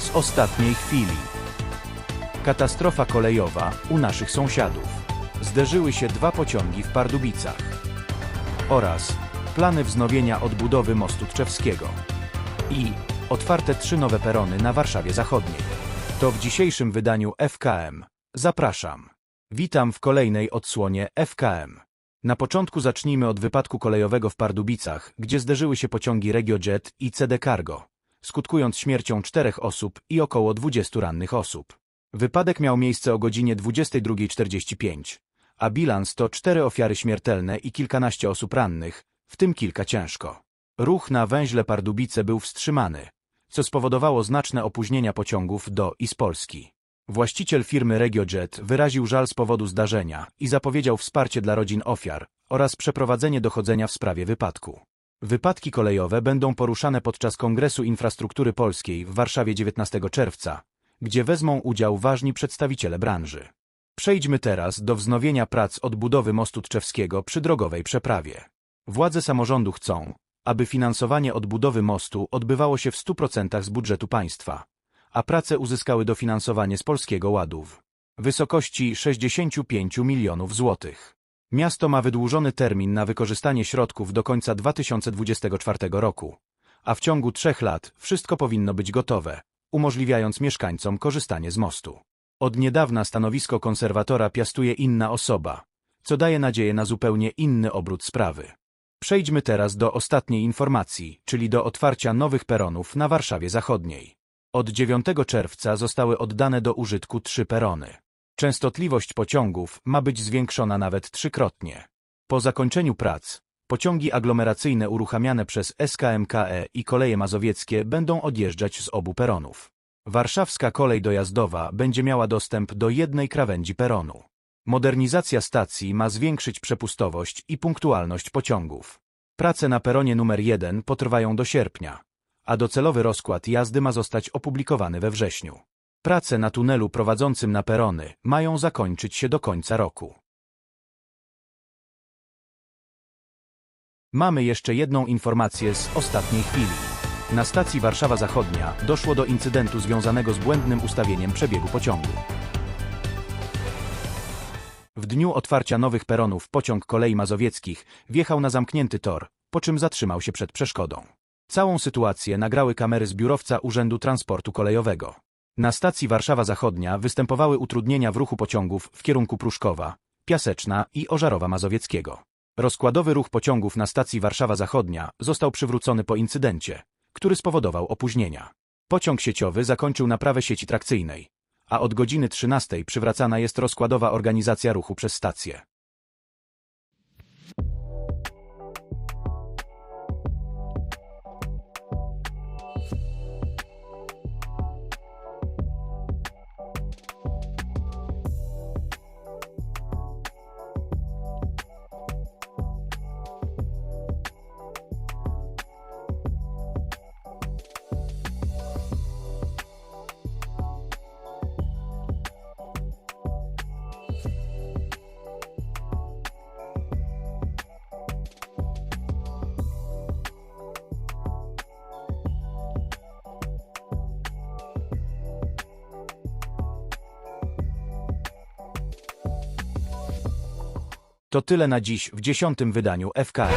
z ostatniej chwili. Katastrofa kolejowa u naszych sąsiadów. Zderzyły się dwa pociągi w Pardubicach. Oraz plany wznowienia odbudowy mostu Tczewskiego. I otwarte trzy nowe perony na Warszawie Zachodniej. To w dzisiejszym wydaniu FKM. Zapraszam. Witam w kolejnej odsłonie FKM. Na początku zacznijmy od wypadku kolejowego w Pardubicach, gdzie zderzyły się pociągi RegioJet i CD Cargo, skutkując śmiercią czterech osób i około 20 rannych osób. Wypadek miał miejsce o godzinie 22.45, a bilans to cztery ofiary śmiertelne i kilkanaście osób rannych, w tym kilka ciężko. Ruch na węźle Pardubice był wstrzymany, co spowodowało znaczne opóźnienia pociągów do i z Polski. Właściciel firmy RegioJet wyraził żal z powodu zdarzenia i zapowiedział wsparcie dla rodzin ofiar oraz przeprowadzenie dochodzenia w sprawie wypadku. Wypadki kolejowe będą poruszane podczas Kongresu Infrastruktury Polskiej w Warszawie 19 czerwca, gdzie wezmą udział ważni przedstawiciele branży. Przejdźmy teraz do wznowienia prac odbudowy mostu Tczewskiego przy drogowej przeprawie. Władze samorządu chcą, aby finansowanie odbudowy mostu odbywało się w 100% z budżetu państwa, a prace uzyskały dofinansowanie z Polskiego Ładu w wysokości 65 milionów złotych. Miasto ma wydłużony termin na wykorzystanie środków do końca 2024 roku, a w ciągu trzech lat wszystko powinno być gotowe, umożliwiając mieszkańcom korzystanie z mostu. Od niedawna stanowisko konserwatora piastuje inna osoba, co daje nadzieję na zupełnie inny obrót sprawy. Przejdźmy teraz do ostatniej informacji, czyli do otwarcia nowych peronów na Warszawie Zachodniej. Od 9 czerwca zostały oddane do użytku trzy perony. Częstotliwość pociągów ma być zwiększona nawet trzykrotnie. Po zakończeniu prac, pociągi aglomeracyjne uruchamiane przez SKMKE i koleje mazowieckie będą odjeżdżać z obu peronów. Warszawska kolej dojazdowa będzie miała dostęp do jednej krawędzi peronu. Modernizacja stacji ma zwiększyć przepustowość i punktualność pociągów. Prace na peronie numer 1 potrwają do sierpnia, a docelowy rozkład jazdy ma zostać opublikowany we wrześniu. Prace na tunelu prowadzącym na perony mają zakończyć się do końca roku. Mamy jeszcze jedną informację z ostatniej chwili. Na stacji Warszawa Zachodnia doszło do incydentu związanego z błędnym ustawieniem przebiegu pociągu. W dniu otwarcia nowych peronów pociąg kolei mazowieckich wjechał na zamknięty tor, po czym zatrzymał się przed przeszkodą. Całą sytuację nagrały kamery z biurowca Urzędu Transportu Kolejowego. Na stacji Warszawa Zachodnia występowały utrudnienia w ruchu pociągów w kierunku Pruszkowa, Piaseczna i Ożarowa Mazowieckiego. Rozkładowy ruch pociągów na stacji Warszawa Zachodnia został przywrócony po incydencie, który spowodował opóźnienia. Pociąg sieciowy zakończył naprawę sieci trakcyjnej, a od godziny 13 przywracana jest rozkładowa organizacja ruchu przez stację. To tyle na dziś w dziesiątym wydaniu FKM.